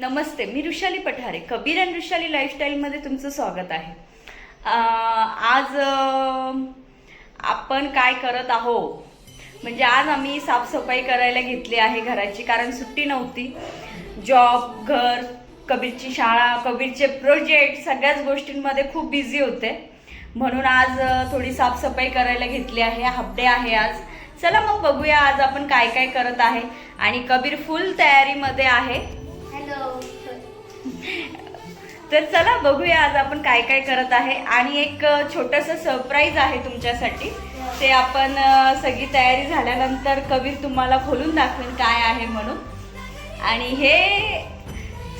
नमस्ते मी ऋषाली पठारे. कबीर अँड ऋषाली लाईफस्टाईलमध्ये तुमचं स्वागत आहे. आज आपण काय करत आहो म्हणजे आज आम्ही साफसफाई करायला घेतली आहे घराची कारण सुट्टी नव्हती. जॉब घर कबीरची शाळा कबीरचे प्रोजेक्ट सगळ्याच गोष्टींमध्ये खूप बिझी होते. म्हणून आज थोडी साफसफाई करायला घेतली आहे. हाफ डे आहे आज. चला मग बघूया आज आपण काय काय करत आहे. आणि कबीर फुल तयारीमध्ये आहे. तर चला बघूया आज आपण काय काय करत आहे. आणि एक छोटस सरप्राईज आहे तुमच्यासाठी. ते आपण सगळी तयारी झाल्यानंतर कबीर तुम्हाला खोलून दाखवेल काय आहे म्हणून. आणि हे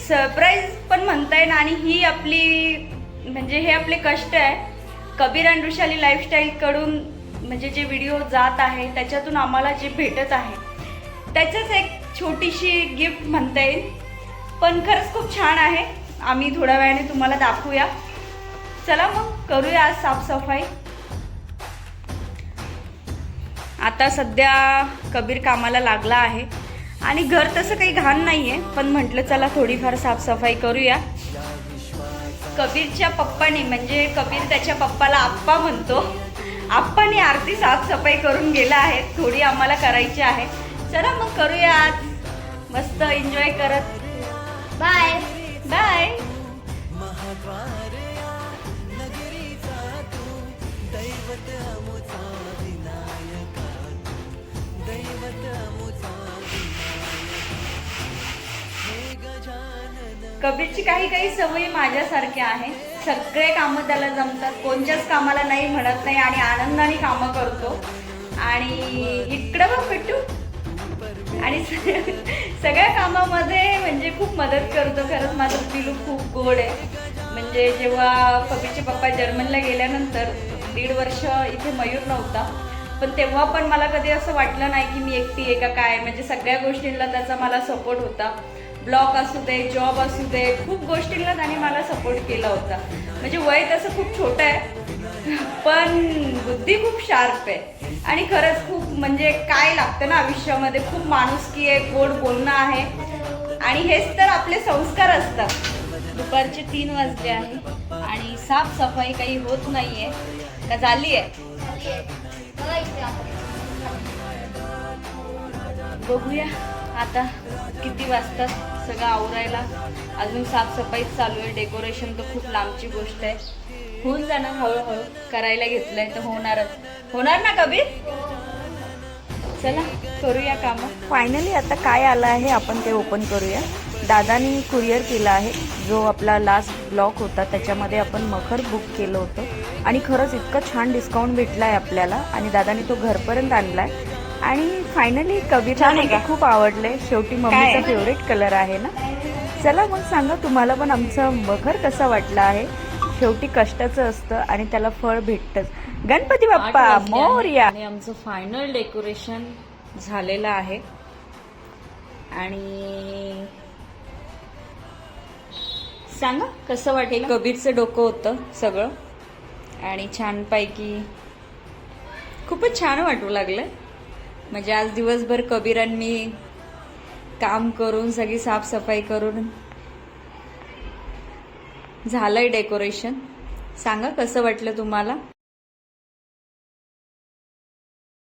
सरप्राईज पण म्हणता येईल आणि ही आपली म्हणजे हे आपले कष्ट आहे. कबीर अँड ऋषाली लाईफस्टाईलकडून म्हणजे जे व्हिडिओ जात आहे त्याच्यातून आम्हाला जे भेटत आहे त्याच्याच एक छोटीशी गिफ्ट म्हणता येईल. पण खरंच खूप छान आहे. आम्ही थोड्या वेळाने तुम्हाला दाखवूया. चला मग करूया आज साफसफाई. आता सध्या कबीर कामाला लागला आहे. आणि घर तसं काही घाण नाही आहे पण म्हटलं चला थोडीफार साफसफाई करूया. कबीरच्या पप्पाने म्हणजे कबीर त्याच्या पप्पाला आप्पा म्हणतो. आप्पाने आरती साफसफाई करून गेला आहे थोडी आम्हाला करायची आहे. चला मग करूया आज. मस्त एन्जॉय करत. बाय. बाय. कबीरची काही काही सवयी माझ्यासारख्या आहे सगळे कामं त्याला जमतात. कोणत्याच कामाला नाही म्हणत नाही आणि आनंदाने कामं करतो. आणि इकडं बघ पिट्टू. आणि सगळ्या कामामध्ये म्हणजे खूप मदत करतो. खरंच माझं पिलू खूप गोड आहे. म्हणजे जेव्हा कबीरचे पप्पा जर्मनला गेल्यानंतर दीड वर्ष इथे मयूर नव्हता. पण तेव्हा पण मला कधी असं वाटलं नाही की मी एकटी आहे का काय. म्हणजे सगळ्या गोष्टींना त्याचा मला सपोर्ट होता. ब्लॉग असू दे जॉब असू दे खूप गोष्टींना त्याने मला सपोर्ट केला होता. म्हणजे वय तसं खूप छोटं आहे. पण बुद्धी खूप शार्प आहे. आणि खरंच खूप म्हणजे काय लागतं ना आयुष्यामध्ये खूप माणुसकी आहे गोड बोलणं आहे. आणि हेच तर आपले संस्कार असतात. दुपारचे तीन वाजले आहे आणि साफसफाई काही होत नाही आहे का झाली आहे? बघूया आता किती वाजतात सगळं आवरायला. अजून साफसफाईच चालू आहे. डेकोरेशन तर खूप लांबची गोष्ट आहे. होऊन जाणार हळूहळू. करायला घेतलंय तर होणारच. होणार ना कबीर? चला करूया काम. फायनली आता काय आलं आहे आपण ते ओपन करूया. दादानी कुरिअर केला आहे. जो आपला लास्ट ब्लॉक होता त्याच्यामध्ये आपण मखर बुक केलं होतं. आणि खरंच इतकं छान डिस्काउंट भेटला आहे आपल्याला. आणि दादानी तो घरपर्यंत आणलाय. आणि फायनली कविता खूप आवडले शेवटी मम्मीचा फेवरेट कलर आहे ना. चला मग सांगा तुम्हाला पण आमचं मखर कसा वाटला आहे. शेवटी कष्टाचं असतं आणि त्याला फळ भेटतंच. गणपती बाप्पा मोरया. आणि आमचं फायनल डेकोरेशन झालेलं आहे. आणि सांगा कसं वाटेल? कबीरचं डोकं होतं सगळं. आणि छानपैकी खूपच छान वाटू लागलं. म्हणजे आज दिवसभर कबीर आणि मी काम करून सगळी साफसफाई करून झालंय डेकोरेशन. सांगा कसं वाटलं तुम्हाला?